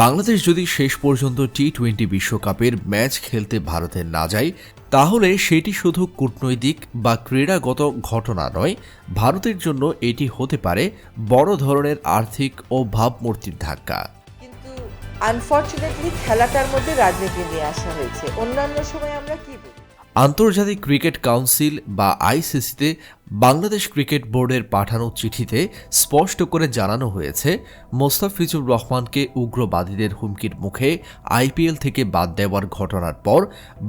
বাংলাদেশ যদি শেষ পর্যন্ত টি টোয়েন্টি বিশ্বকাপের ম্যাচ খেলতে ভারতে না যায়, তাহলে সেটি শুধু কূটনৈতিক বা ক্রীড়াগত ঘটনা নয়, ভারতের জন্য এটি হতে পারে বড় ধরনের আর্থিক ও ভাবমূর্তির ধাক্কা। কিন্তু আনফর্চুনেটলি খেলাটার মধ্যে রাজনীতি নিয়ে আসা হয়েছে। অন্যান্য সময় আমরা কি বলি? আন্তর্জাতিক ক্রিকেট কাউন্সিল বা আইসিসিতে বাংলাদেশ ক্রিকেট বোর্ডের পাঠানো চিঠিতে স্পষ্ট করে জানানো হয়েছে, মোস্তাফিজুর রহমানকে উগ্রবাদীদের হুমকির মুখে আইপিএল থেকে বাদ দেওয়ার ঘটনার পর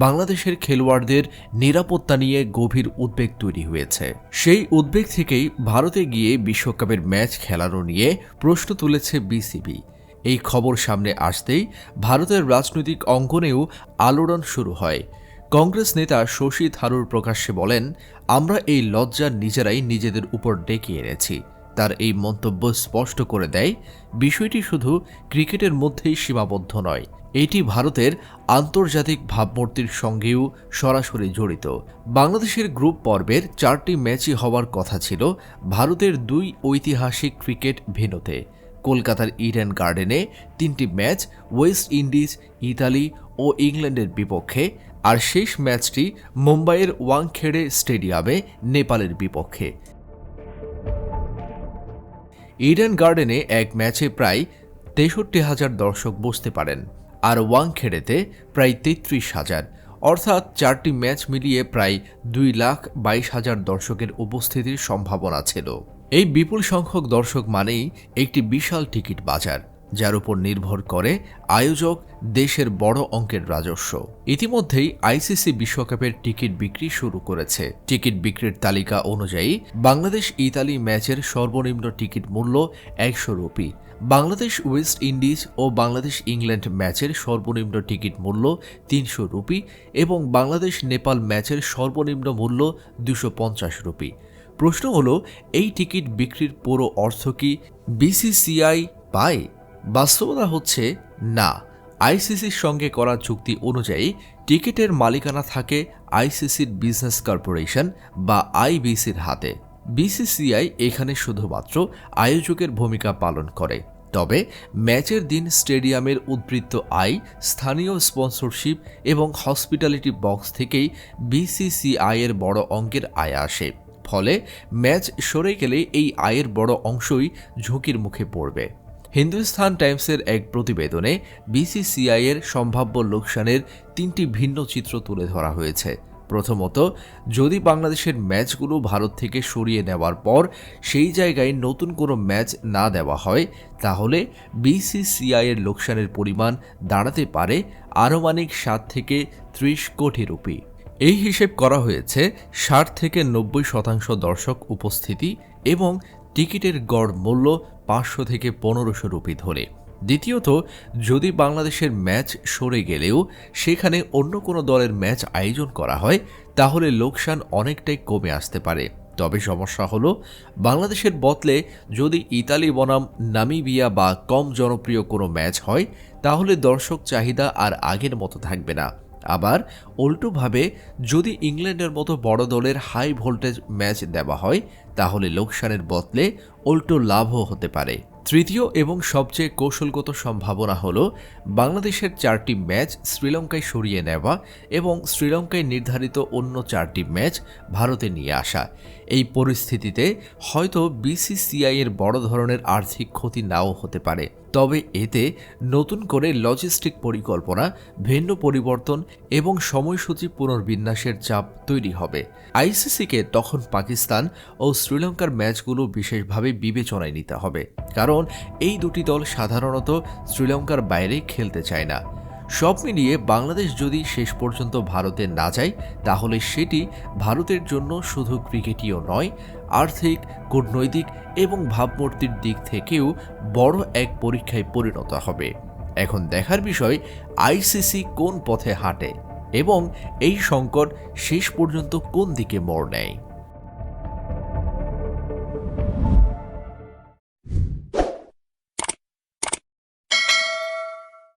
বাংলাদেশের খেলোয়াড়দের নিরাপত্তা নিয়ে গভীর উদ্বেগ তৈরি হয়েছে। সেই উদ্বেগ থেকেই ভারতে গিয়ে বিশ্বকাপের ম্যাচ খেলানো নিয়ে প্রশ্ন তুলেছে বিসিবি। এই খবর সামনে আসতেই ভারতের রাজনৈতিক অঙ্গনেও আলোড়ন শুরু হয়। কংগ্রেস নেতা শশী থারুর প্রকাশ্যে বলেন, আমরা এই লজ্জা নিজেরাই নিজেদের উপর ডেকে এনেছি। তার এই মন্তব্য স্পষ্ট করে দেয়, বিষয়টি শুধু ক্রিকেটের মধ্যেই সীমাবদ্ধ নয়, এটি ভারতের আন্তর্জাতিক ভাবমূর্তির সঙ্গেও সরাসরি জড়িত। বাংলাদেশের গ্রুপ পর্বের চারটি ম্যাচই হওয়ার কথা ছিল ভারতের দুই ঐতিহাসিক ক্রিকেট ভেন্যুতে। কলকাতার ইডেন গার্ডেনে তিনটি ম্যাচ ওয়েস্ট ইন্ডিজ, ইতালি ও ইংল্যান্ডের বিপক্ষে আর শেষ ম্যাচটি মুম্বাইয়ের ওয়াংখেড়ে স্টেডিয়ামে নেপালের বিপক্ষে। ইডেন গার্ডেনে এক ম্যাচে প্রায় তেষট্টি হাজার দর্শক বসতে পারেন, আর ওয়াংখেড়েতে প্রায় তেত্রিশ হাজার। অর্থাৎ চারটি ম্যাচ মিলিয়ে প্রায় দুই লাখ বাইশ হাজার দর্শকের উপস্থিতির সম্ভাবনা ছিল। এই বিপুল সংখ্যক দর্শক মানেই একটি বিশাল টিকিট বাজার। যার উপর নির্ভর করে আয়োজক দেশের বড় অঙ্কের রাজস্ব। ইতিমধ্যেই আইসিসি বিশ্বকাপের টিকিট বিক্রি শুরু করেছে। টিকিট বিক্রির তালিকা অনুযায়ী বাংলাদেশ ইতালি ম্যাচের সর্বনিম্ন টিকিট মূল্য একশো রুপি। বাংলাদেশ ওয়েস্ট ইন্ডিজ ও বাংলাদেশ ইংল্যান্ড ম্যাচের সর্বনিম্ন টিকিট মূল্য তিনশো রুপি এবং বাংলাদেশ নেপাল ম্যাচের সর্বনিম্ন মূল্য দুশো পঞ্চাশ রুপি। প্রশ্ন হলো, এই টিকিট বিক্রির পুরো অর্থ কি বিসিসিআই পায়? বাস্তবতা হচ্ছে না। আইসিসির সঙ্গে করা চুক্তি অনুযায়ী টিকিটের মালিকানা থাকে আইসিসির বিজনেস কর্পোরেশন বা আইবিসির হাতে। বিসিসিআই এখানে শুধুমাত্র আয়োজকের ভূমিকা পালন করে। তবে ম্যাচের দিন স্টেডিয়ামের উদ্বৃত্ত আয়, স্থানীয় স্পন্সরশিপ এবং হসপিটালিটি বক্স থেকেই বিসিসিআইয়ের বড় অঙ্কের আয় আসে। ফলে ম্যাচ সরে গেলে এই আয়ের বড় অংশই ঝুঁকির মুখে পড়বে। হিন্দুস্তান টাইমসের এক প্রতিবেদনে বিসিসিআই এর সম্ভাব্য লোকসানের তিনটি ভিন্ন চিত্র তুলে ধরা হয়েছে। প্রথমত, যদি বাংলাদেশের ম্যাচগুলো ভারত থেকে সরিয়ে নেওয়ার পর সেই জায়গায় নতুন কোনো ম্যাচ না দেওয়া হয়, তাহলে বিসিসিআই এর লোকসানের পরিমাণ দাঁড়াতে পারে আনুমানিক সাত থেকে ত্রিশ কোটি রুপি। এই হিসেব করা হয়েছে ষাট থেকে নব্বই শতাংশ দর্শক উপস্থিতি এবং টিকিটের গড় মূল্য পাঁচশো থেকে পনেরোশো রুপি ধরে। দ্বিতীয়ত, যদি বাংলাদেশের ম্যাচ সরে গেলেও সেখানে অন্য কোনো দলের ম্যাচ আয়োজন করা হয়, তাহলে লোকসান অনেকটাই কমে আসতে পারে। তবে সমস্যা হলো, বাংলাদেশের বদলে যদি ইতালি, বনাম, নামিবিয়া বা কম জনপ্রিয় কোনো ম্যাচ হয়, তাহলে দর্শক চাহিদা আর আগের মতো থাকবে না। আবার উল্টোভাবে যদি ইংল্যান্ডের মতো বড় দলের হাই ভোল্টেজ ম্যাচ দেওয়া হয়, তাহলে লোকসানের বদলে উল্টো লাভও হতে পারে। তৃতীয় এবং সবচেয়ে কৌশলগত সম্ভাবনা হল, বাংলাদেশের চারটি ম্যাচ শ্রীলঙ্কায় সরিয়ে নেওয়া এবং শ্রীলঙ্কায় নির্ধারিত অন্য চারটি ম্যাচ ভারতে নিয়ে আসা। এই পরিস্থিতিতে হয়তো বিসিসিআই এর বড় ধরনের আর্থিক ক্ষতি নাও হতে পারে। তবে এতে নতুন করে লজিস্টিক পরিকল্পনা, ভিন্ন পরিবর্তন এবং সময়সূচি পুনর্বিন্যাসের চাপ তৈরি হবে। আইসিসিকে তখন পাকিস্তান ও শ্রীলঙ্কার ম্যাচগুলো বিশেষভাবে বিবেচনায় নিতে হবে। কারণ এই দুটি দল সাধারণত শ্রীলঙ্কার বাইরে খেলতে চায় না। সব মিলিয়ে বাংলাদেশ যদি শেষ পর্যন্ত ভারতে না যায়, তাহলে সেটি ভারতের জন্য শুধু ক্রিকেটীয় নয়, আর্থিক, কূটনৈতিক এবং ভাবমূর্তির দিক থেকেও বড় এক পরীক্ষায় পরিণত হবে। এখন দেখার বিষয়, আইসিসি কোন পথে হাঁটে এবং এই সংকট শেষ পর্যন্ত কোন দিকে মোড় নেয়।